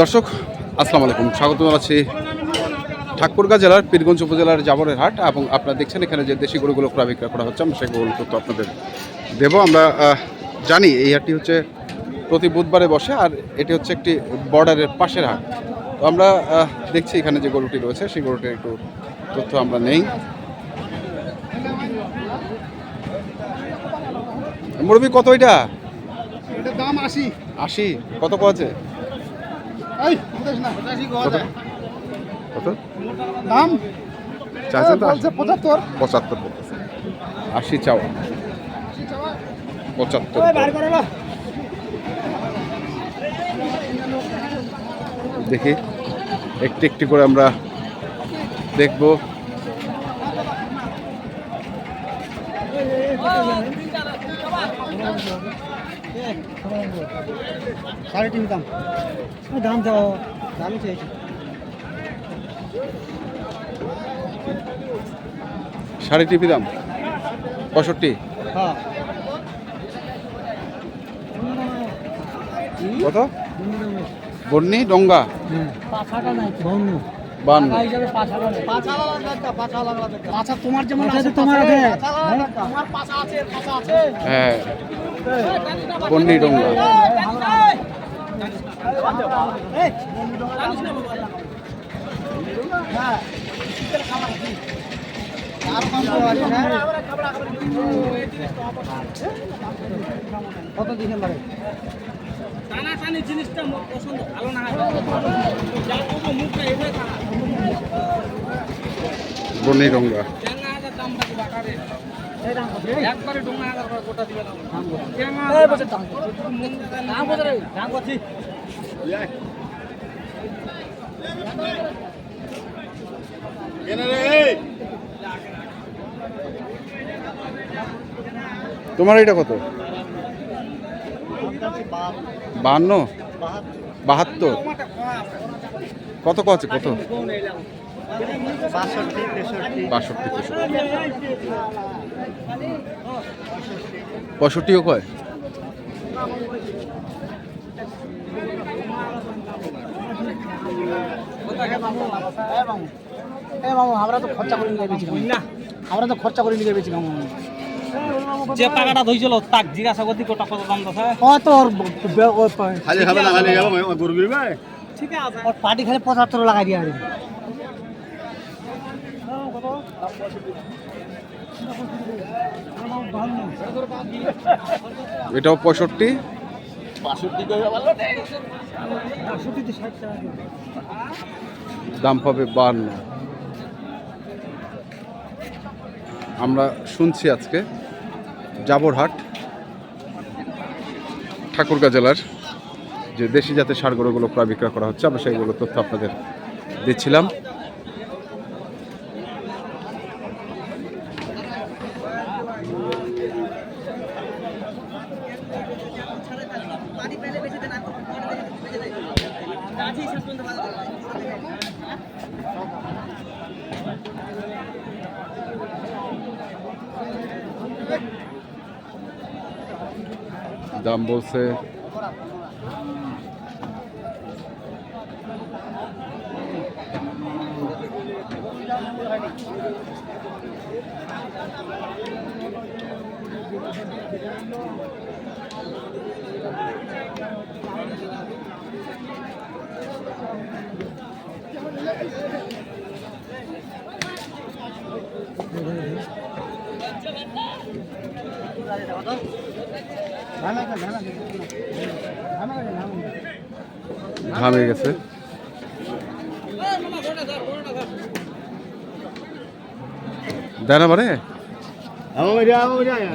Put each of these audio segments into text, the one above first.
দর্শক, আসসালামু আলাইকুম। স্বাগত জানাচ্ছি ঠাকুরগাঁ জেলার, পীরগঞ্জ উপজেলার জাবরের হাট এবং আপনারা দেখছেন এখানে যে দেশি গরুগুলো ক্রয় বিক্রয় করা হচ্ছে, আমরা সেগুলো তথ্য আপনাদের দেবো। আমরা জানি এই হাটটি হচ্ছে প্রতি বুধবারে বসে আর এটি হচ্ছে একটি বর্ডারের পাশের হাট। তো আমরা দেখছি এখানে যে গরুটি রয়েছে, সেই গরুটির একটু তথ্য আমরা নেই। মুরবি কত এটা? এটার দাম আশি। আশি কত কোয়া কত? কত? দাম? চাইছেন তো? বলছে পঁচাত্তর। পঁচাত্তর আশি চাওয়া। পঁচাত্তর দেখি একটি একটি করে আমরা দেখব। সাড়ে তিন দাম। দাম তো দামই চেয়েছি শাড়ি টিপি দাম পঁয়ষট্টি। হ্যাঁ। কত? বন্নি ডঙ্গা। পাছাটা হ্যাঁ বন্ধ বান তোমার যেমন আছে। তোমার পাছা আছে পাছা আছে। হ্যাঁ। কত ডিসেম্বরে টানাটানি জিনিসটা পছন্দ ভালো না থাকবে বাটারে। একবারে ডোঙা গোটা দিবে দাম দাম দাম কত রে দাম কত তোমার এটা কত? বাহান্ন? বাহাত্তর। কত কত আছে? কত? বাষট্টি পঁয়ষট্টিও কয়? এ মামু আমরা তো খরচা করে নিয়ে গেছিলাম না আমরা তো খরচা করে নিয়ে গেছিলাম যে টাকাটা ধইছিল তাক জিজ্ঞাসা করতে কত দাম বে- ওর পা- খালি খাবে না খালি যাব গরু গিরবে? ঠিক আছে। ওর পার্টি খালি পঁচাত্তর লাগাই দিয়ে আসবে এটাও পঁয়ষট্টি। দাম পাবে বান্ন। আমরা শুনছি আজকে। জাবরহাট, ঠাকুরগাঁ জেলার যে দেশি জাতের সার গরুগুলো ক্রয় বিক্রয় করা হচ্ছে, আমরা সেইগুলো তথ্য আপনাদের দিচ্ছিলাম। দাম বলছে। ঘামে গেছে। দেনা বারে?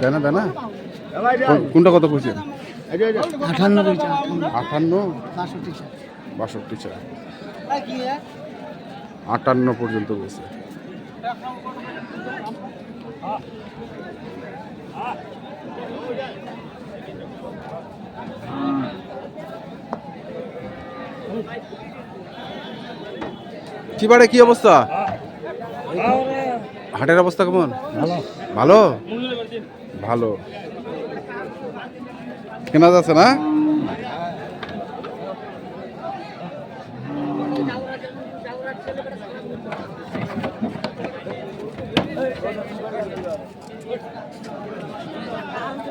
দেনা দেনা কোন- কোনটা কত কইছেন? আঠান্ন কইছে আটান্ন? বাষট্টি চার। আটান্ন পর্যন্ত কি বারে কি অবস্থা? হাটের অবস্থা কেমন? ভালো। ভালো? ভালো। কেনা যাচ্ছে না?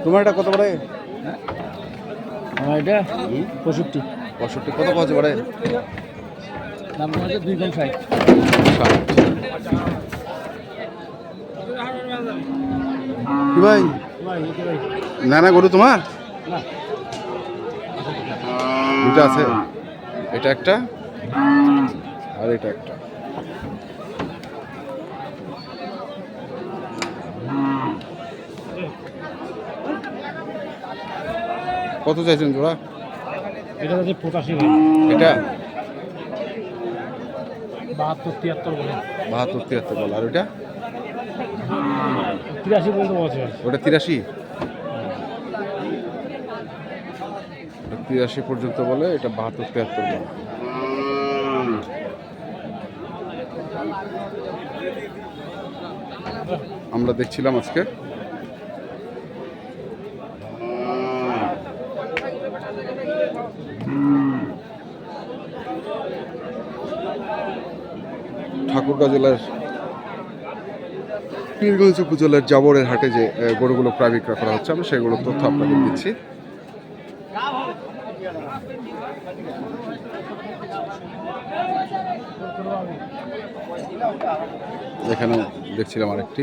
তোমার এটা কত পড়ে এটা পঁয়ষট্টি। পঁয়ষট্টি। কত পাওয়া পড়ে দাম হচ্ছে দুই কম ষাট কি ভাই? না না গরু তোমার। দুটা আছে। এটা একটা আর এটা একটা। কত চাইছেন তোরা এটা পঁচাশি এটা? বাহাত্তর তিয়াত্তর বলে। বাহাত্তর তিয়াত্তর বল। আর ওইটা? তিরাশি পর্যন্ত বলছে। ওটা তিরাশি? তিরাশি পর্যন্ত বলে এটা বাহাত্তর তিয়াত্তর বলে। আমরা দেখছিলাম আজকে ঠাকুরগাঁ জেলার পীরগঞ্জ উপজেলার জাবরের হাটে যে গরুগুলো প্রায় বিক্রয় করা হচ্ছে, আমি সেগুলোর তথ্য আপনাদের দিচ্ছি। এখানে দেখছিলাম আরেকটি।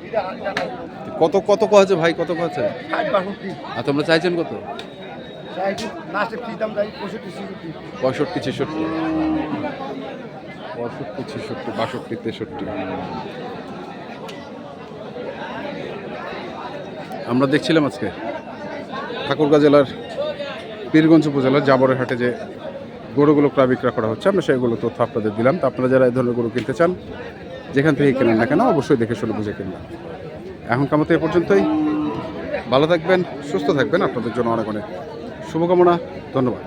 কি কত কত আছে ভাই? কত আছে? আর তোমরা চাইছেন কত? পঁয়ষট্টি, ছেষট্টি। পঁয়ষট্টি, ছেষট্টি, বাষট্টি, তেষট্টি। আমরা দেখছিলাম আজকে ঠাকুরগাঁ জেলার পীরগঞ্জ উপজেলার জাবরের হাটে যে গরুগুলো ক্রয় বিক্রয় করা হচ্ছে, আমরা সেগুলো তথ্য আপনাদের দিলাম। তো আপনারা যারা এই ধরনের গরু কিনতে চান, যেখান থেকে কেনেন না কেন, অবশ্যই দেখে শুনে বুঝে কিনবেন। এখনকার মতো এ পর্যন্তই। ভালো থাকবেন, সুস্থ থাকবেন, আপনাদের জন্য অনেক অনেক শুভকামনা, ধন্যবাদ।